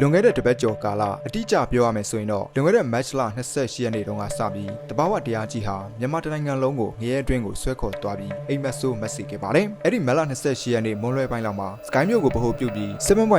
လွန်ခဲ့တဲ့တပတ်ကျော်ကာလအတိအကျပြောရမယ်ဆိုရင်တော့လွန်ခဲ့တဲ့ match လ28ရက်နေ့တုန်းကစပြီးတဘာဝတရားကြီးဟာမြန်မာတိုင်းနိုင်ငံလုံးကိုငရဲအတွင်းကိုဆွဲခေါ်သွားပြီးအိမ်မက်ဆိုးမက်ဆီခဲ့ပါတယ်။အဲ့ဒီမက်လ28ရက်နေ့မွန်းလွဲပိုင်းလောက်မှာ Sky မြို့ကိုဗဟိုပြုပြီး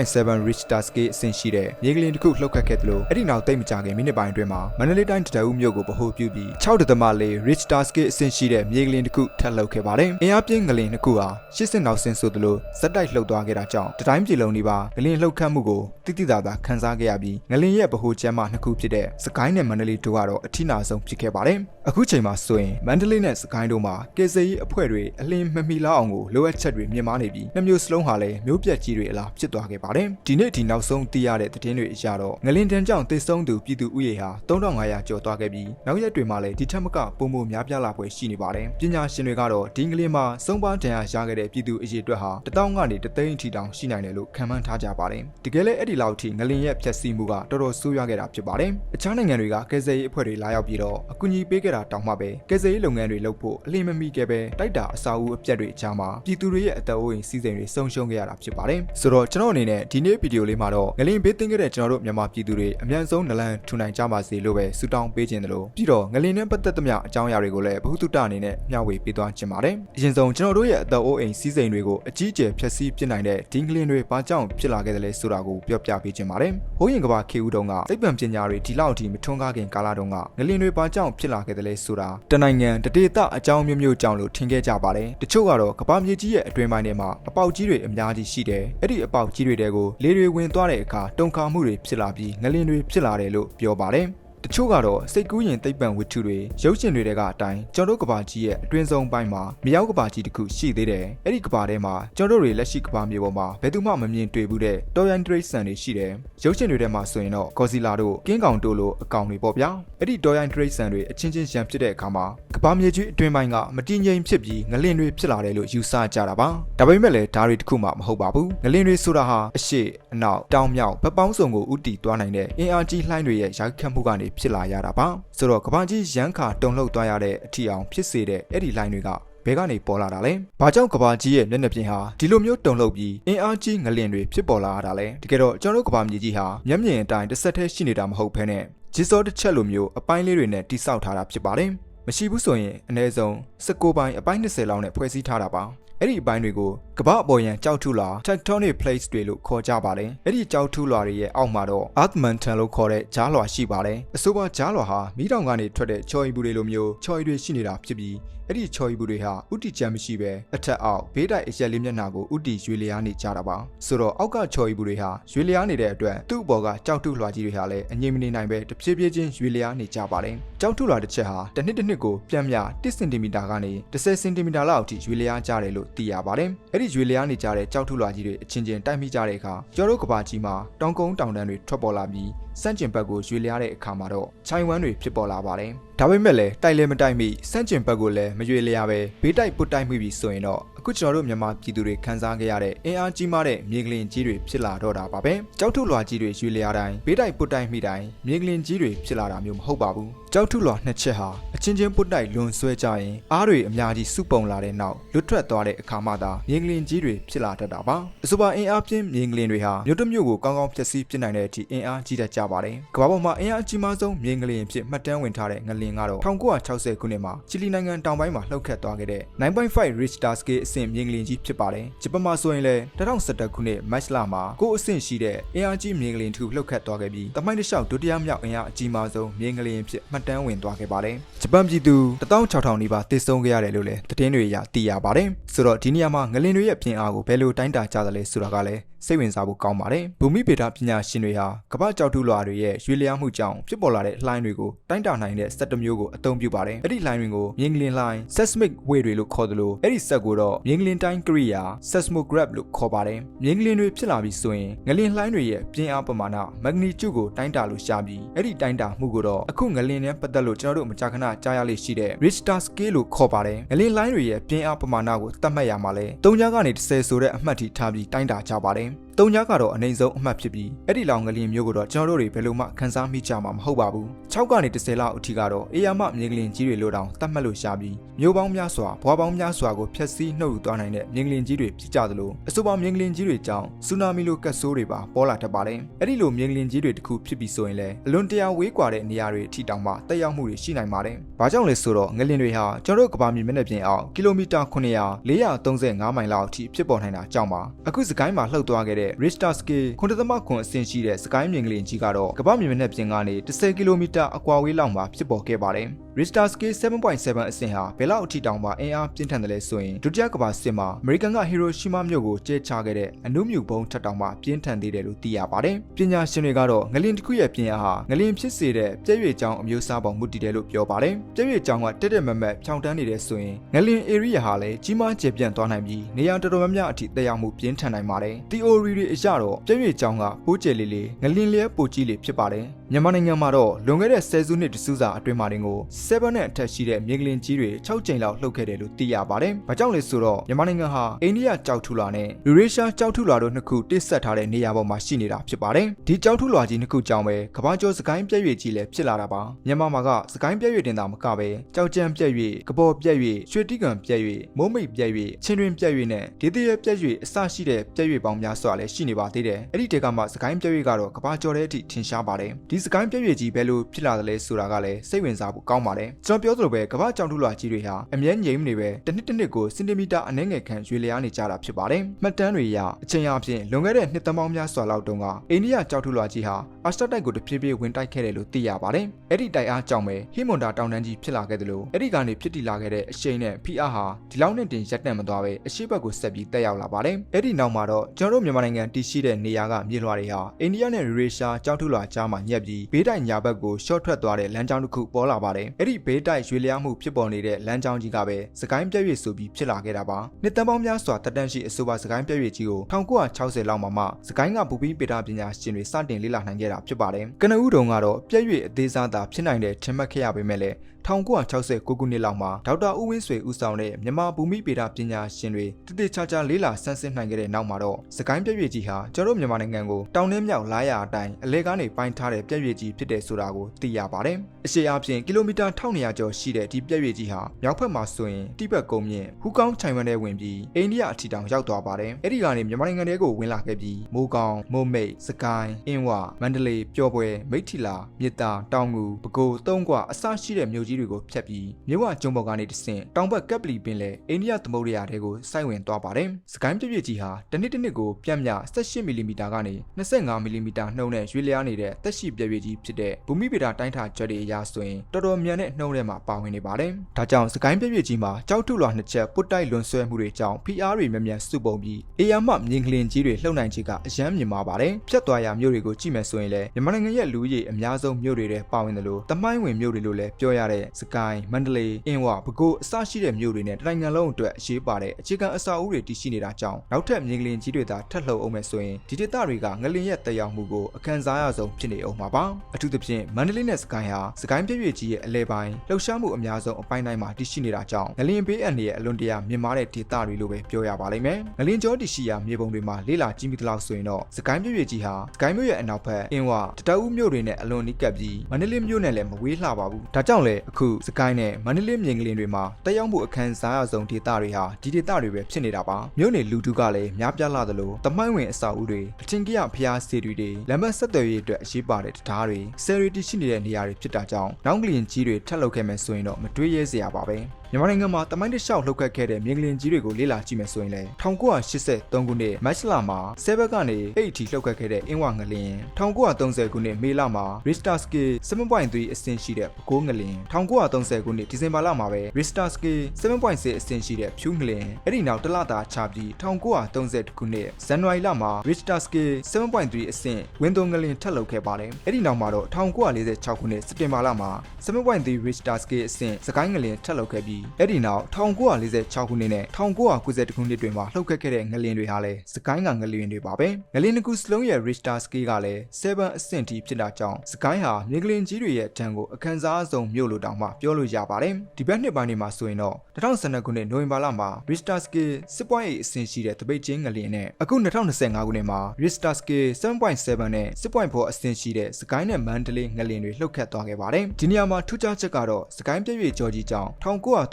7.7 Richter scale အဆင့်ရှိတဲ့မြေကလင်တစ်ခုလှုပ်ခတ်ခဲ့တယ်လို့အဲ့ဒီနောက်တိတ်မကြခင်မိနစ်ပိုင်းအတွင်းမှာမန္တလေးတိုင်းတရဦးမြို့ကိုဗဟိုပြုပြီး6.4 Richter scale အဆင့်ရှိတဲ့မြေကလင်တစ်ခုထပ်လှုပ်ခဲ့ပါတယ်။အင်အားပြင်းကလင်တစ်ခုဟာ80နောက်ဆင့်ဆိုသလိုဇက်တိုက်လှုပ်သွားခဲ့တာကြောင့်တတိုင်းပြည်လုံးဒီပါကလင်လှုပ်ခတ်မှုကိုတိတိတသာခန်းစားခဲ့ရပြီးငလင်ရဲ့ဗဟိုကျမ်းမနှစ်ခုဖြစ်တဲ့စကိုင်းနဲ့မန္တလေးတို့ကတော့အထိနာဆုံးဖြစ်ခဲ့ပါတယ်။အခုချိန်မှာဆိုရင်မန္တလေးနဲ့စကိုင်းတို့မှာကေဆေးကြီးအဖွဲ့တွေအလင်းမမီလောက်အောင်ကိုလိုအပ်ချက်တွေမြင်မာနေပြီးနှစ်မျိုးစလုံးဟာလည်းမျိုးပြက်ကြီးတွေအလားဖြစ်သွားခဲ့ပါတယ်။ဒီနေ့ဒီနောက်ဆုံးသိရတဲ့သတင်းတွေအရတော့ငလင်တန်းကြောင့်တိတ်ဆုံးသူပြည်သူဥယေဟာ3500ကျော်သွားခဲ့ပြီးနောက်ရက်တွေမှာလည်းဒီထက်မကပုံမများပြားလာပွဲရှိနေပါတယ်။ပညာရှင်တွေကတော့ဒီငလင်မှာစုံပါဒဏ်ရာရခဲ့တဲ့ပြည်သူအရေအတွက်ဟာ1000ကနေ1000သိန်းအထိတောင်ရှိနိုင်တယ်လို့ခန့်မှန်းထားကြပါတယ်။တကယ်လည်းအဲ့ဒီလောက်ထိငလင်ရဲ့ဖျက်ဆီးမှုကတော်တော်ဆိုးရွားခဲ့တာဖြစ်ပါတယ်။အခြားနိုင်ငံတွေကကယ်ဆယ်ရေးအဖွဲ့တွေလာရောက်ပြီးတော့အကူအညီပေးခဲ့တာတောင်မှပဲကယ်ဆယ်ရေးလုပ်ငန်းတွေလုပ်ဖို့အလင်းမမီခဲ့ပဲတိုက်တာအစာအုပ်အပြက်တွေအကြားမှာပြည်သူတွေရဲ့အသက်အိုးအိမ်စီးစိမ်တွေဆုံးရှုံးခဲ့ရတာဖြစ်ပါတယ်။ဆိုတော့ကျွန်တော်အနေနဲ့ဒီနေ့ဗီဒီယိုလေးမှာတော့ငလင်ဘေးသင့်ခဲ့တဲ့ကျွန်တော်တို့မြန်မာပြည်သူတွေအမြန်ဆုံးနလန်ထူနိုင်ကြပါစေလို့ပဲဆုတောင်းပေးခြင်းတယ်လို့ပြီးတော့ငလင်နဲ့ပတ်သက်သမျှအကြောင်းအရာတွေကိုလည်းဘုဟုတ္တအနေနဲ့မျှဝေပေးသွားခြင်းပါတယ်။အရင်ဆုံးကျွန်တော်တို့ရဲ့အသက်အိုးအိမ်စီးစိမ်တွေကိုအကြီးအကျယ်ဖျက်ဆီးပစ်နိုင်တဲ့ဒီငလင်တွေဘာကြောင့်ဖြစ်လာခဲ့တယ်လဲဆိုတာကိုပြောပြပေးခြင်းပါတယ်။ဟိုးရင်ကဘာခေဦးတုန်းကစိတ်ပံပညာတွေဒီလောက်အထိမထွန်းကားခင်ကာလတုန်းကငလင်တွေဘာကြောင့်ဖြစ်လာခဲ့တယ်လဲဆိုတာတနိုင်ငံတဒေသအကြောင်းမျိုးမျိုးကြောင့်လို့ထင်ခဲ့ကြပါတယ်။တချို့ကတော့ကဘာမြေကြီးရဲ့အတွင်းပိုင်းထဲမှာအပေါက်ကြီးတွေအများကြီးရှိတယ်။အဲ့ဒီအပေါက်ကြီးတွေတဲကိုလေတွေဝင်သွားတဲ့အခါတုန်ခါမှုတွေဖြစ်လာပြီးငလင်တွေဖြစ်လာတယ်လို့ပြောပါတယ်။ တချို့ကတော့စိတ်ကူးရင်သိပ္ပံဝတ္ထုတွေရုပ်ရှင်တွေတဲကအတိုင်းကျွန်တော်တို့ကဘာကြီးရဲ့အတွင်းဆုံးပိုင်းမှာမြောက်ကဘာကြီးတစ်ခုရှိသေးတယ်။အဲ့ဒီကဘာထဲမှာကျွန်တော်တို့တွေလက်ရှိကဘာမြေပေါ်မှာဘယ်သူမှမမြင်တွေ့ဘူးတဲ့တော်ရန်ဒရိတ်ဆန်တွေရှိတယ်။ရုပ်ရှင်တွေထဲမှာဆိုရင်တော့ဂေါ်စီလာတို့ကင်းကောင်တို့လိုအကောင်တွေပေါ့ဗျာ။အဲ့ဒီတော်ရန်ဒရိတ်ဆန်တွေအချင်းချင်းရန်ဖြစ်တဲ့အခါမှာကဘာမြေကြီးအတွင်းပိုင်းကမတည်ငြိမ်ဖြစ်ပြီးငလင်တွေဖြစ်လာတယ်လို့ယူဆကြတာပါ။ဒါပေမဲ့လည်းဒါတွေတစ်ခုမှမဟုတ်ပါဘူး။ငလင်တွေဆိုတာဟာအရှိအနောက်တောင်မြောက်ဘက်ပေါင်းစုံကိုဥတီသွားနိုင်တဲ့အင်အားကြီးလှိုင်းတွေရဲ့ရိုက်ခတ်မှုကနေဖြစ်လာရတာပါဆိုတော့ကဘာကြီးရန်ခါတုံလှုပ်သွားရတဲ့အထီအောင်ဖြစ်စေတဲ့အဲ့ဒီ line တွေကဘဲကနေပေါ်လာတာလဲ။ဘာကြောင့်ကဘာကြီးရဲ့မျက်နှာပြင်ဟာဒီလိုမျိုးတုံလှုပ်ပြီးအင်အားကြီးငလင်တွေဖြစ်ပေါ်လာရတာလဲ။တကယ်တော့ကျွန်တော်တို့ကဘာမြေကြီးဟာမျက်မြင်အတိုင်းတစ်ဆက်တည်းရှိနေတာမဟုတ်ဘဲနဲ့ဂျစ်စောတစ်ချက်လိုမျိုးအပိုင်းလေးတွေနဲ့တိစောက်ထားတာဖြစ်ပါတယ်။မရှိဘူးဆိုရင်အနည်းဆုံး19ပိုင်းအပိုင်း20လောက်နဲ့ဖွဲ့စည်းထားတာပါ။ အဲ့ဒီအပိုင်းတွေကိုကမ္ဘာအပေါ်ယံကြောက်ထုလာ tectonic plates တွေလို့ခေါ်ကြပါတယ်။အဲ့ဒီကြောက်ထုလွာတွေရဲ့အောက်မှာတော့ earth mantle လို့ခေါ်တဲ့ဂျားလွာရှိပါတယ်။အဆိုပါဂျားလွာဟာမီးတောင်ကနေထွက်တဲ့ချော်ရီဘူးတွေလိုမျိုးချော်ရီတွေရှိနေတာဖြစ်ပြီးအဲ့ဒီချော်ရီဘူးတွေဟာဥတီချမ်းမရှိပဲအထက်အောက်ဘေးတိုက်အရက်လေးမျက်နှာကိုဥတီရွေလျားနေကြတာပါ။ဆိုတော့အောက်ကချော်ရီဘူးတွေဟာရွေလျားနေတဲ့အတွက်သူ့အပေါ်ကကြောက်ထုလွာကြီးတွေဟာလည်းအငြိမ်မနေနိုင်ပဲတဖြည်းဖြည်းချင်းရွေလျားနေကြပါတယ်။ကြောက်ထုလွာတစ်ချက်ဟာတစ်နှစ်တစ်နှစ်ကိုပြန်မြ1စင်တီမီတာကနေ10စင်တီမီတာလောက်အထိရွေလျားကြတယ်လို့သိရပါတယ်။အဲ့ဒီရွေလျားနေကြတဲ့ကြောက်ထုလွာကြီးတွေအချင်းချင်းတိုက်မိကြတဲ့အခါကျော်တို့ကဘာကြီးမှာတောင်ကုန်းတောင်တန်းတွေထွက်ပေါ်လာပြီးစန့်ကျင်ဘက်ကိုရွေလျားတဲ့အခါမှာတော့ချိုင်ဝမ်းတွေဖြစ်ပေါ်လာပါတယ်။ဒါပေမဲ့လည်းတိုက်လဲမတိုက်မိစန့်ကျင်ဘက်ကိုလည်းမရွေလျားပဲဘေးတိုက်ပုတ်တိုက်မိပြီဆိုရင်တော့အခုကျွန်တော်တို့မြန်မာပြည်သူတွေခန်းစားခဲ့ရတဲ့အင်အားကြီးမားတဲ့မြေကလင်ကြီးတွေဖြစ်လာတော့တာပါပဲ။ကြောက်ထုလွာကြီးတွေရွေလျားတိုင်းဘေးတိုက်ပုတ်တိုက်မိတိုင်းမြေကလင်ကြီးတွေဖြစ်လာတာမျိုးမဟုတ်ပါဘူး။ကြောက်ထုလွာနှစ်ချက်ဟာအချင်းချင်းပုတ်တိုက်လွန်ဆွဲကြရင်အားတွေအများကြီးစုပုံလာတဲ့နောက်လွတ်ထွက်သွားတဲ့အခါမှသာမြေကလင်ကြီးတွေဖြစ်လာတတ်တာပါ။အဆိုပါအင်အားပြင်းမြေကလင်တွေဟာမြို့တစ်မြို့ကိုကောင်းကောင်းဖျက်ဆီးပစ်နိုင်တဲ့အထိအင်အားကြီးတတ်ကြပါတယ်။ကမ္ဘာပေါ်မှာအင်အားအကြီးမားဆုံးမြေကလင်ဖြစ်မှတ်တမ်းဝင်ထားတဲ့ငလင်ကတော့1960ခုနှစ်မှာချီလီနိုင်ငံတောင်ပိုင်းမှာလှုပ်ခတ်သွားခဲ့တဲ့9.5 Richter scale အဆင့်မြေကလင်ကြီးဖြစ်ပါတယ်။ဂျပန်မှာဆိုရင်လည်း2011ခုနှစ်မတ်လမှာကိုအဆင့်ရှိတဲ့အင်အားကြီးမြေကလင်တစ်ခုလှုပ်ခတ်သွားခဲ့ပြီးတမိုင်းတစ်လျှောက်ဒုတိယမြောက်အင်အားအကြီးမားဆုံးမြေကလင်ဖြစ်မှတ်တမ်းဝင်သွားခဲ့ပါတယ်။ဂျပန်ပြည်သူ16000နီးပါးတည်ဆုံခဲ့ရတယ်လို့လည်းသတင်းတွေအရသိရပါတယ်။ဆိုတော့ဒီနေရာမှာငလင်တွေရဲ့ပြင်အားကိုဘယ်လိုတိုင်းတာကြသလဲဆိုတာကလည်း စိတ်ဝင်စားဖို့ကောင်းပါတယ်။ဘူမိဗေဒပညာရှင်တွေဟာကမ္ဘာကြောက်ထုလွှာတွေရဲ့ရွေလျားမှုကြောင့်ဖြစ်ပေါ်လာတဲ့လှိုင်းတွေကိုတိုင်းတာနိုင်တဲ့စက်တစ်မျိုးကိုအသုံးပြုပါတယ်။အဲ့ဒီလှိုင်းတွေကိုမြင်းကလင်လှိုင်း seismic wave တွေလို့ခေါ်သလိုအဲ့ဒီစက်ကိုတော့မြင်းကလင်တိုင်းကရိယာ seismograph လို့ခေါ်ပါတယ်။မြင်းကလင်တွေဖြစ်လာပြီးဆိုရင်ငလင်လှိုင်းတွေရဲ့ပြင်းအားပမာဏ magnitude ကိုတိုင်းတာလို့ရှာပြီးအဲ့ဒီတိုင်းတာမှုကိုတော့အခုငလင်နဲ့ပတ်သက်လို့ကျွန်တော်တို့မကြာခဏကြားရလိမ့်ရှိတဲ့ Richter scale လို့ခေါ်ပါတယ်။ငလင်လှိုင်းတွေရဲ့ပြင်းအားပမာဏကိုသတ်မှတ်ရမှာလဲ3ကြားကနေ10ဆိုတဲ့အမှတ်ထိထားပြီးတိုင်းတာကြပါတယ်။ တုံညာကတော့အနိုင်ဆုံးအမှတ်ဖြစ်ပြီးအဲ့ဒီလောက်ငလျင်မျိုးကိုတော့ကျွန်တော်တို့တွေဘယ်လိုမှခန်းစားမိကြမှာမဟုတ်ပါဘူး6ကနေ10လောက်အထိကတော့အေယာမမြေကလင်ကြီးတွေလို့တောင်တတ်မှတ်လို့ရှာပြီးမျိုးပေါင်းများစွာဘွားပေါင်းများစွာကိုဖျက်ဆီးနှုတ်ယူသွားနိုင်တဲ့မြေကလင်ကြီးတွေဖြစ်ကြသလိုအဆိုပါမြေကလင်ကြီးတွေကြောင့်ဆူနာမီလိုကတ်ဆိုးတွေပါပေါ်လာတတ်ပါတယ်အဲ့ဒီလိုမြေကလင်ကြီးတွေတစ်ခုဖြစ်ပြီးဆိုရင်လည်းအလွန်တရာဝေးကွာတဲ့နေရာတွေအထိတောင်မှတက်ရောက်မှုတွေရှိနိုင်ပါတယ်ဘာကြောင့်လဲဆိုတော့ငလင်တွေဟာကျွန်တော်တို့ကဘာမြေမျက်နှာပြင်အောင်ကီလိုမီတာ900 435မိုင်လောက်အထိဖြစ်ပေါ်နိုင်တာကြောင့်ပါအခုစကိုင်းမှာလှုပ်သွားခဲ့တဲ့ Richter scale 9.9အဆင့်ရှိတဲ့စကိုင်းမြေငလင်ကြီးကတော့ကမ္ဘာမြေမျက်နှာပြင်ကနေ10ကီလိုမီတာအကွာဝေးလောက်မှာဖြစ်ပေါ်ခဲ့ပါတယ် Richter scale 7.7အဆင့်ဟာဘယ်လောက်အထိတောင်မှအင်အားပြင်းထန်တယ်လဲဆိုရင်ဒုတိယကမ္ဘာစစ်မှာအမေရိကန်ကဟီရိုရှီမာမြို့ကိုကျဲချခဲ့တဲ့အနုမြူဘုံထက်တောင်မှပြင်းထန်သေးတယ်လို့သိရပါတယ်။ပညာရှင်တွေကတော့ငလင်တစ်ခုရဲ့ပြင်းအားဟာငလင်ဖြစ်စေတဲ့ပြည့်ရွေ့ကြောင်းအမျိုးအစားပေါ်မူတည်တယ်လို့ပြောပါတယ်။ပြည့်ရွေ့ကြောင်းကတက်တက်မတ်မတ်ဖြောင်းတန်းနေတဲ့ဆိုရင်ငလင် area ဟာလည်းကြီးမားကျယ်ပြန့်သွားနိုင်ပြီးနေရာတော်တော်များများအထိတက်ရောက်မှုပြင်းထန်နိုင်ပါတယ်။ theory တွေအရတော့ပြည့်ရွေ့ကြောင်းကပိုးကျယ်လေးလေးငလင်လျက်ပိုကြီးလေးဖြစ်ပါတယ်။မြန်မာနိုင်ငံမှာတော့လွန်ခဲ့တဲ့ဆယ်စုနှစ်တစုစာအတွင်းမှာတင်ကို7နဲ့အထက်ရှိတဲ့မြေကလင်ကြီးတွေ6ကြိမ်လောက်လှုပ်ခဲ့တယ်လို့သိရပါတယ်။ဘာကြောင့်လဲဆိုတော့မြန်မာနိုင်ငံဟာအိန္ဒိယကြောက်ထူလာနဲ့ယူရေရှားကြောက်ထူလာတို့နှစ်ခုတိဆက်ထားတဲ့နေရာပေါ်မှာရှိနေတာဖြစ်ပါတယ်။ဒီကြောက်ထူလာကြီးနှစ်ခုကြောင့်ပဲကမ္ဘာကျော်စကိုင်းပြည့်ရွေ့ကြီးလည်းဖြစ်လာတာပါ။မြန်မာမှာကစကိုင်းပြည့်ရွေ့တင်တာမကပဲကြောက်ကြံပြည့်ရွေ့ကပေါ်ပြည့်ရွေ့ရွှေတိကံပြည့်ရွေ့မိုးမိတ်ပြည့်ရွေ့ချင်းတွင်ပြည့်ရွေ့နဲ့ဒေသရပြည့်ရွေ့အစရှိတဲ့ပြည့်ရွေ့ပေါင်းများစွာလည်းရှိနေပါသေးတယ်။အဲ့ဒီတေကမှစကိုင်းပြည့်ရွေ့ကတော့ကမ္ဘာကျော်တဲ့အထိထင်ရှားပါတယ်။ဒီစကိုင်းပြည့်ရွေ့ကြီးဘယ်လိုဖြစ်လာတယ်လဲဆိုတာကလည်းစိတ်ဝင်စားဖို့ကောင်းပါတယ်။ကျွန်တော်ပြောသလိုပဲကမ္ဘာကြောင်ထူလာကြီးတွေဟာအမြဲငြိမ်မနေပဲတစ်နှစ်တစ်နှစ်ကိုစင်တီမီတာအနည်းငယ်ခန့်ရွေလျားနေကြတာဖြစ်ပါတယ်။မှတ်တမ်းတွေအရအချိန်အပြင်လွန်ခဲ့တဲ့နှစ်သမပေါင်းများစွာလောက်တုန်းကအိန္ဒိယကြောက်ထူလာကြီးဟာအာစတတိုက်ကိုတဖြည်းဖြည်းဝင်တိုက်ခဲ့တယ်လို့သိရပါတယ်။အဲ့ဒီတိုက်အားကြောင့်ပဲဟီမွန်တာတောင်တန်းကြီးဖြစ်လာခဲ့တယ်လို့အဲ့ဒီကနေဖြစ်တည်လာခဲ့တဲ့အရှိန်နဲ့ဖိအားဟာဒီလောက်နဲ့တင်ရက်တန့်မသွားပဲအရှိဘက်ကိုဆက်ပြီးတက်ရောက်လာပါတယ်။အဲ့ဒီနောက်မှာတော့ကျွန်တော်တို့မြန်မာနိုင်ငံတည်ရှိတဲ့နေရာကမြေလွှာတွေဟာအိန္ဒိယနဲ့ယူရေရှားကြောက်ထူလာကြားမှာညက်ပြီးဘေးတိုက်ညာဘက်ကိုရှော့ထွက်သွားတဲ့လမ်းကြောင်းတစ်ခုပေါ်လာပါတယ်။အဲ့ဒီဘေးတိုက်ရွေလျားမှုဖြစ်ပေါ်နေတဲ့လမ်းကြောင်းကြီးကပဲစကိုင်းပြည့်ရွေ့ဆိုပြီးဖြစ်လာခဲ့တာပါ။နှစ်တန်းပေါင်းများစွာတက်တန့်ရှိအဆိုပါစကိုင်းပြည့်ရွေ့ကြီးကို1960လောက်မှာမှစကိုင်းကဘူပီးပေတာပညာရှင်တွေစတင်လေ့လာနိုင်ခဲ့တာဖြစ်ပါတယ်။ကနဦးတုံကတော့ပြည့်ရွေ့အသေးစားသာဖြစ်နိုင်တဲ့ထင်မှတ်ခဲ့ရပေမဲ့လည်း 1969ခုနှစ်လောက်မှာဒေါက်တာဦးဝင်းဆွေဦးဆောင်တဲ့မြန်မာဘူမိပေတာပညာရှင်တွေတည်တည်ချာချာလေးလာဆန်းစစ်နိုင်ခဲ့တဲ့နောက်မှာတော့စကိုင်းပြည့်ရွေ့ကြီးဟာကျွန်တော်မြန်မာနိုင်ငံကိုတောင်နှင်းမြောက်လာရအတိုင်းအလဲကားနေပိုင်းထားတဲ့ပြည့်ရွေ့ကြီးဖြစ်တဲ့ဆိုတာကိုသိရပါတယ်။အရှေ့အပြင်ကီလိုမီတာ1200ကျော်ရှိတဲ့ဒီပြည့်ရွေ့ကြီးဟာမြောက်ဘက်မှာဆိုရင်တိဘက်ကုန်းမြင့်ဟူကောင်းချိုင်ဝမ်ထဲဝင်ပြီးအိန္ဒိယအထီတောင်ရောက်သွားပါတယ်။အဲ့ဒီကနေမြန်မာနိုင်ငံထဲကိုဝင်လာခဲ့ပြီးမိုးကောင်းမိုးမိတ်စကိုင်းအင်းဝမန္တလေးပျော်ပွဲမိထီလာမြစ်တာတောင်ငူပဲခူးတုံးကွအစရှိတဲ့မြို့ကြီးတွေကိုဖျက်ပြီးမြဝကျုံပေါ်ကနေတဆင့်တောင်ဘက်ကပ်ပလီပင်လေအိန္ဒိယသမုဒ္ဒရာတွေကိုစိုက်ဝင်သွားပါတယ်။စကိုင်းပြည့်ပြည့်ကြီးဟာတစ်နှစ်တစ်နှစ်ကိုပြန့်မြ18မီလီမီတာကနေ25မီလီမီတာနှုန်းနဲ့ရွေ့လျားနေတဲ့သက်ရှိပြည့်ပြည့်ကြီးဖြစ်တဲ့ဘူမိဗေဒတိုင်းထာကျွတ်တွေအရဆိုရင်တော်တော်မြန်တဲ့နှုန်းထဲမှာပါဝင်နေပါတယ်။ဒါကြောင့်စကိုင်းပြည့်ပြည့်ကြီးမှာကြောက်ထုလွှာနှစ်ချက်ပုတ်တိုက်လွန်ဆွဲမှုတွေကြောင့် PR တွေမြန်မြန်စုပုံပြီးအေယာမမြင်ကလင်ကြီးတွေလှုပ်နိုင်ခြင်းကအယမ်းမြင်မာပါတယ်။ဖြတ်သွားရမြို့တွေကိုကြည့်မယ်ဆိုရင်လည်းမြန်မာနိုင်ငံရဲ့လူဦးရေအများဆုံးမြို့တွေထဲပါဝင်တယ်လို့တမိုင်းဝင်မြို့တွေလို့လည်းပြောရတဲ့စကိုင်းမန္တလေးအင်းဝပဲခူးအစရှိတဲ့မြို့တွေနဲ့တိုင်းငံလုံးအတွက်အရေးပါတဲ့အခြေခံအဆောက်အဦတွေတည်ရှိနေတာကြောင့်နောက်ထပ်မြေကလင်ကြီးတွေသာထပ်လှုပ်အောင်မယ်ဆိုရင်ဒီဒေသတွေကငလင်ရဲ့တက်ရောက်မှုကိုအခန်းစားရဆုံးဖြစ်နေအောင်ပါပါအထူးသဖြင့်မန္တလေးနဲ့စကိုင်းဟာစကိုင်းပြည့်ပြည့်ကြီးရဲ့အလဲပိုင်းလှုပ်ရှားမှုအများဆုံးအပိုင်းတိုင်းမှာတည်ရှိနေတာကြောင့်ငလင်ဘေးအန္တရာယ်အလွန်တရာမြင့်မားတဲ့ဒေသတွေလို့ပဲပြောရပါလိမ့်မယ်ငလင်ကျောတည်ရှိရာမြေပုံတွေမှာလေးလာကြည့်မိသလောက်ဆိုရင်တော့စကိုင်းပြည့်ပြည့်ကြီးဟာစကိုင်းမြို့ရဲ့အနောက်ဘက်အင်းဝတတအူးမြို့တွေနဲ့အလွန်နီးကပ်ပြီးမန္တလေးမြို့နဲ့လည်းမဝေးလှပါဘူးဒါကြောင့်လေအခုစကိုင်းနဲ့မန္တလေးမြေကလင်တွေမှာတက်ရောက်မှုအခန်းစားရဆုံးဒေသတွေဟာဒီဒေသတွေပဲဖြစ်နေတာပါမြို့နယ်လူထုကလည်းများပြားလာသလိုတမိုင်းဝင်အဆောက်အဦတွေအထင်ကြီးဖျားစီတွေတွေလမ်းမဆက်သွယ်ရေးအတွက်အရေးပါတဲ့တရားတွေဆယ်ရီတီရှိနေတဲ့နေရာတွေဖြစ်တာကြောင့်နောင်ကလင်ကြီးတွေထက်လောက်ခဲ့မယ်ဆိုရင်တော့မတွေးရဲစရာပါပဲ မြန်မာနိုင်ငံမှာတမိုင်းတစ်လျှောက်လှုပ်ခတ်ခဲ့တဲ့မြေကလင်ကြီးတွေကိုလေ့လာကြည့်မယ်ဆိုရင်လည်း1983ခုနှစ်မတ်လမှာဆဲဘက်ကနေအိတ်ထီလှုပ်ခတ်ခဲ့တဲ့အင်းဝငလင်1930ခုနှစ်မေလမှာ Richter scale 7.3အဆင့်ရှိတဲ့ပဲခူးငလင်1930ခုနှစ်ဒီဇင်ဘာလမှာပဲ Richter scale 7.6အဆင့်ရှိတဲ့ဖြူးငလင်အဲ့ဒီနောက်တစ်လတာချပြီး1930ခုနှစ်ဇန်နဝါရီလမှာ Richter scale 7.3အဆင့်ဝင်းသွန်ငလင်ထပ်လှုပ်ခဲ့ပါတယ်အဲ့ဒီနောက်မှာတော့1946ခုနှစ်စက်တင်ဘာလမှာ7.3 Richter scale အဆင့်စကိုင်းငလင်ထပ်လှုပ်ခဲ့ပြီးအဲ့ဒီနောက်1946ခုနှစ်နဲ့1990ခုနှစ်တွင်မှလှုပ်ခတ်ခဲ့တဲ့ငလင်တွေဟာလည်းစကိုင်းကငလင်တွေပါပဲငလင်တစ်ခုစလုံးရဲ့ Richter scale ကလည်း7အဆင့်ထိဖြစ်တာကြောင့်စကိုင်းဟာမြေကလင်ကြီးတွေရဲ့တံကိုအခန်းစားဆုံးမြို့လိုတောင်မှပြောလို့ရပါတယ်ဒီဘက်နှစ်ပိုင်းတွေမှာဆိုရင်တော့2012ခုနှစ်နိုဝင်ဘာလမှာ Richter scale 6.8အဆင့်ရှိတဲ့တပိတ်ချင်းငလင်နဲ့အခု2025ခုနှစ်မှာ Richter scale 7.7နဲ့6.4အဆင့်ရှိတဲ့စကိုင်းနဲ့မန္တလေးငလင်တွေလှုပ်ခတ်သွားခဲ့ပါတယ်ဒီနေရာမှာထူးခြားချက်ကတော့စကိုင်းပြည့်ရွေကြော်ကြီးကြောင့်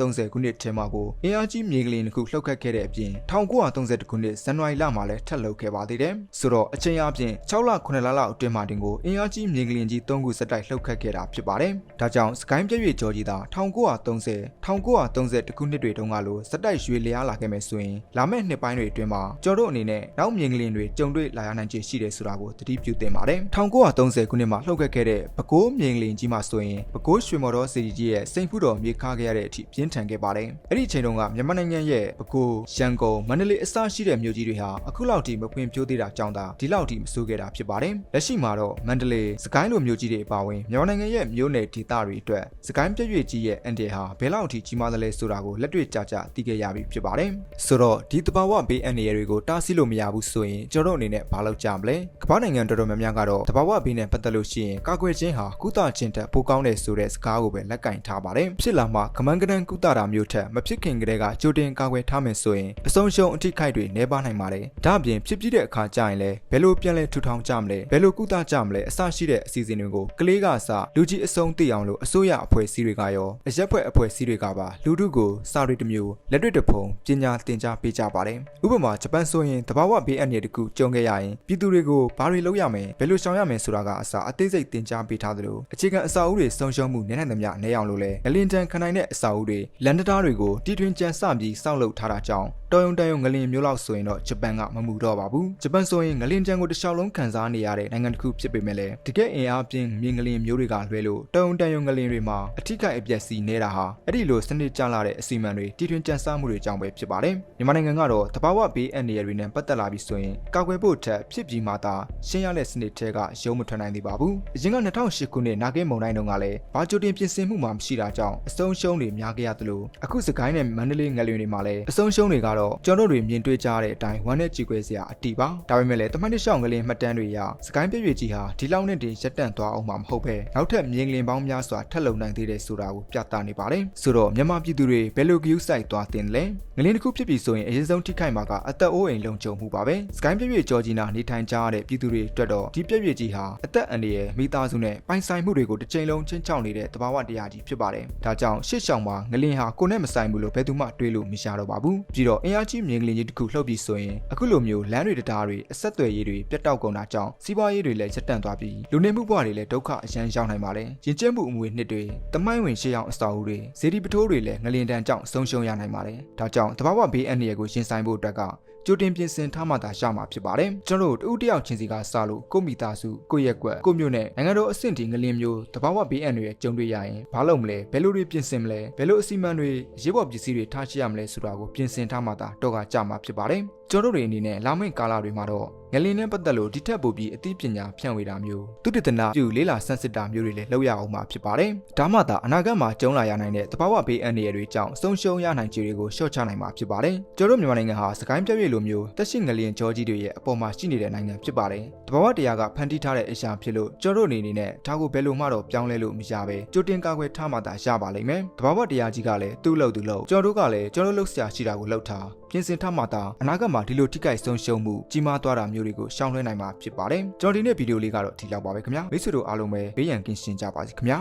1930ခုနှစ်ထဲမှာကိုအင်အားကြီးမြေကလင်တစ်ခုလှုပ်ခတ်ခဲ့တဲ့အပြင်1930ခုနှစ်ဇန်နဝါရီလမှာလည်းထပ်လှုပ်ခဲ့ပါသေးတယ်ဆိုတော့အချိန်အပြင်6လ9လလောက်အတွင်းမှာတင်ကိုအင်အားကြီးမြေကလင်ကြီး3ခုစက်တိုက်လှုပ်ခတ်ခဲ့တာဖြစ်ပါတယ်ဒါကြောင့်စကိုင်းပြည့်ရွေကြော်ကြီးသာ1930 1930ခုနှစ်တွေတုန်းကလိုစက်တိုက်ရွေလျားလာခဲ့မယ်ဆိုရင်လာမယ့်နှစ်ပိုင်းတွေအတွင်းမှာကျော်တို့အနေနဲ့နောက်မြေကလင်တွေကြုံတွေ့လာရနိုင်ခြေရှိတယ်ဆိုတာကိုသတိပြုသင့်ပါတယ်1930ခုနှစ်မှာလှုပ်ခတ်ခဲ့တဲ့ပဲခူးမြေကလင်ကြီးမှာဆိုရင်ပဲခူးရွှေမော်တော်စီကြီးရဲ့စိန်ဖူးတော်မြေခါခဲ့ရတဲ့အထိပြင်းထန်ခဲ့ပါတယ်အဲ့ဒီအချိန်တုန်းကမြန်မာနိုင်ငံရဲ့ပဲခူးရန်ကုန်မန္တလေးအစရှိတဲ့မြို့ကြီးတွေဟာအခုလောက်ထိမပွင့်ပြိုးသေးတာကြောင့်သာဒီလောက်ထိမဆိုးခဲ့တာဖြစ်ပါတယ်လက်ရှိမှာတော့မန္တလေးစကိုင်းလိုမြို့ကြီးတွေအပါအဝင်မြန်မာနိုင်ငံရဲ့မြို့နယ်ဒေသတွေအတွက်စကိုင်းပြည့်ရွေကြီးရဲ့အန်တီဟာဘယ်လောက်ထိကြီးမားသလဲဆိုတာကိုလက်တွေ့ကြကြသိခဲ့ရပြီဖြစ်ပါတယ်ဆိုတော့ဒီတဘာဝဘေးအန္တရာယ်တွေကိုတားဆီးလို့မရဘူးဆိုရင်ကျွန်တော်တို့အနေနဲ့ဘာလုပ်ကြမလဲကမ္ဘာနိုင်ငံတော်တော်များများကတော့တဘာဝဘေးနဲ့ပတ်သက်လို့ရှိရင်ကာကွယ်ခြင်းဟာကုသခြင်းတက်ပိုကောင်းတယ်ဆိုတဲ့စကားကိုပဲလက်ကင်ထားပါတယ်ဖြစ်လာမှကမန်းကနန်ကုသတာမျိုးထက်မဖြစ်ခင်ကတည်းကကြိုတင်ကာကွယ်ထားမယ်ဆိုရင်အဆုံးရှုံးအထိခိုက်တွေနှဲပါနိုင်ပါတယ်ဒါအပြင်ဖြစ်ပြီးတဲ့အခါကျရင်လည်းဘယ်လိုပြန်လဲထူထောင်ကြမလဲဘယ်လိုကုသကြမလဲအစရှိတဲ့အစီအစဉ်တွေကိုကလေးကအစလူကြီးအဆုံးသိအောင်လို့အစိုးရအဖွဲ့အစည်းတွေကရောအရက်ဖွဲ့အဖွဲ့အစည်းတွေကပါလူထုကိုစာရီတစ်မျိုးလက်တွေ့တစ်ဖုံပညာသင်ကြားပေးကြပါတယ်ဥပမာဂျပန်ဆိုရင်တဘာဝဘေးအန္တရာယ်တစ်ခုကြုံခဲ့ရရင်ပြည်သူတွေကိုဘာတွေလုပ်ရမယ်ဘယ်လိုရှောင်ရမယ်ဆိုတာကအစအသေးစိတ်သင်ကြားပေးထားသလိုအခြေခံအစာအုပ်တွေဆုံးရှုံးမှုနည်းနိုင်သမျှနည်းအောင်လို့လဲငလင်တန်ခနိုင်တဲ့အစာအုပ်တွေလန်ဒတားတွေကိုတီထွင်ကြံစပြီးစောင့်လုပ်ထားတာကြောင့်တော်ရုံတန်ရုံငလင်မျိုးလောက်ဆိုရင်တော့ဂျပန်ကမမှုတော့ပါဘူးဂျပန်ဆိုရင်ငလင်တန်ကိုတစ်လျှောက်လုံးခံစားနေရတဲ့နိုင်ငံတစ်ခုဖြစ်ပေမဲ့လည်းတကယ်အင်အားပြင်းမြေငလင်မျိုးတွေကလွဲလို့တော်ရုံတန်ရုံငလင်တွေမှာအထိခိုက်အပျက်စီးနေတာဟာအဲ့ဒီလိုစနစ်ကျလာတဲ့အစီအမံတွေတီထွင်ကြံစမှုတွေကြောင့်ပဲဖြစ်ပါတယ်မြန်မာနိုင်ငံကတော့တဘာဝဘေးအန္တရာယ်တွေနဲ့ပတ်သက်လာပြီးဆိုရင်ကာကွယ်ဖို့ထက်ဖြစ်ပြီးမှသာရှင်းရတဲ့စနစ်ထဲကရုံးမထွက်နိုင်သေးပါဘူးအရင်က2008ခုနှစ်နာဂိမုံတိုင်းတုန်းကလည်းဘာကြိုတင်ပြင်ဆင်မှုမှမရှိတာကြောင့်အဆုံးရှုံးတွေများခဲ့ရသလိုအခုစကိုင်းနဲ့မန္တလေးငလျင်တွေမှာလည်းအဆုံးရှုံးတွေကတော့ကျွန်တော်တို့တွေမြင်တွေ့ကြရတဲ့အတိုင်းဝမ်းနဲ့ကြည်ခွဲစရာအတီးပါဒါပေမဲ့လည်းတမန်တရှောင်းငလျင်မှတ်တမ်းတွေအရစကိုင်းပြည့်ပြည့်ကြီးဟာဒီလောက်နဲ့တင်ရက်တန့်သွားအောင်မှာမဟုတ်ပဲနောက်ထပ်မြင်ကလင်ပေါင်းများစွာထပ်လုံနိုင်သေးတယ်ဆိုတာကိုပြသနေပါတယ်ဆိုတော့မြန်မာပြည်သူတွေဘယ်လိုဂရုစိုက်သွားတင်လဲငလျင်တစ်ခုဖြစ်ပြီဆိုရင်အရင်ဆုံးထိခိုက်မှာကအသက်အိုးအိမ်လုံခြုံမှုပါပဲစကိုင်းပြည့်ပြည့်ကြော်ကြီးနာနေထိုင်ကြရတဲ့ပြည်သူတွေအတွက်တော့ဒီပြည့်ပြည့်ကြီးဟာအသက်အန္တရာယ်မိသားစုနဲ့ပိုင်ဆိုင်မှုတွေကိုတစ်ချိန်လုံးချင်းချောက်နေတဲ့တဘာဝတရားကြီးဖြစ်ပါတယ်ဒါကြောင့်ရှစ်ဆောင်မှာငလျင်ဟာကိုနဲ့မဆိုင်ဘူးလို့ဘယ်သူမှတွေးလို့မရတော့ပါဘူးပြီးတော့အင်အားကြီးမြင်ကလင်ကြီးတစ်ခုလှုပ်ပြီးဆိုရင်အခုလိုမျိုးလမ်းတွေတရားတွေအဆက်အသွယ်ရေးတွေပြတ်တောက်ကုန်တာကြောင့်စီးပွားရေးတွေလည်းရပ်တန့်သွားပြီးလူနေမှုဘဝတွေလည်းဒုက္ခအရန်ရောက်နိုင်ပါတယ်ရင်ကျက်မှုအမွေနှစ်တွေတမိုင်းဝင်ရှေးအောင်အစာအုပ်တွေဇေဒီပထိုးတွေလည်းငလျင်တန်းကြောင့်ဆုံးရှုံးရနိုင်ပါတယ်ဒါကြောင့်တဘာဝဘေးအန္တရာယ်ကိုရင်ဆိုင်ဖို့အတွက်ကကြိုတင်ပြင်ဆင်ထားမှသာရမှာဖြစ်ပါတယ်ကျွန်တော်တို့တူတယောက်ချင်းစီကစလို့ကိုမိသားစုကိုရက်ကွက်ကိုမျိုးနဲ့နိုင်ငံတော်အဆင့်တီငလင်းမျိုးတဘာဝဘေးအန္တရာယ်ကြုံတွေ့ရရင်ဘာလုပ်မလဲဘယ်လိုတွေပြင်ဆင်မလဲဘယ်လိုအစီအမံတွေရေးပေါ်ပစ္စည်းတွေထားရှိရမလဲဆိုတာကိုပြင်ဆင်ထားမှသာတော့ကကြမှာဖြစ်ပါတယ် ကျွန်တော်တို့တွေအနေနဲ့လာမယ့်ကာလတွေမှာတော့ငလင်းနဲ့ပတ်သက်လို့ဒီထက်ပိုပြီးအသိပညာဖြန့်ဝေတာမျိုးသူတည်တနာပြုလေးလာဆန်းစစ်တာမျိုးတွေလည်းလုပ်ရအောင်မှာဖြစ်ပါတယ်ဒါမှသာအနာဂတ်မှာကျုံလာရနိုင်တဲ့တဘာဝဘေးအန္တရာယ်တွေကြောင့်ဆုံးရှုံးရနိုင်ခြေတွေကိုရှော့ချနိုင်မှာဖြစ်ပါတယ်ကျွန်တော်တို့မြန်မာနိုင်ငံဟာစကိုင်းပြည့်ပြည့်လိုမျိုးတက်ရှိငလင်းကြောကြီးတွေရဲ့အပေါ်မှာရှိနေတဲ့နိုင်ငံဖြစ်ပါတယ်တဘာဝတရားကဖန်တီးထားတဲ့အရာဖြစ်လို့ကျွန်တော်တို့အနေနဲ့ဒါကိုဘယ်လိုမှတော့ပြောင်းလဲလို့မရပဲကြိုတင်ကာကွယ်ထားမှသာရပါလိမ့်မယ်တဘာဝတရားကြီးကလည်းသူ့လို့သူ့လို့ကျွန်တော်တို့ကလည်းကျွန်တော်တို့လှုပ်ရှားရှိတာကိုလှုပ်ထားပြင်ဆင်ထားမှသာအနာဂတ်မှာဒီလိုထိခိုက်ဆုံးရှုံးမှုကြီးမားသွားတာမျိုးတွေကိုရှောင်လွှဲနိုင်မှာဖြစ်ပါတယ်ကျွန်တော်ဒီနေ့ဗီဒီယိုလေးကတော့ဒီလောက်ပါပဲခင်ဗျာမိတ်ဆွေတို့အားလုံးပဲဘေးရန်ကင်းရှင်းကြပါစေခင်ဗျာ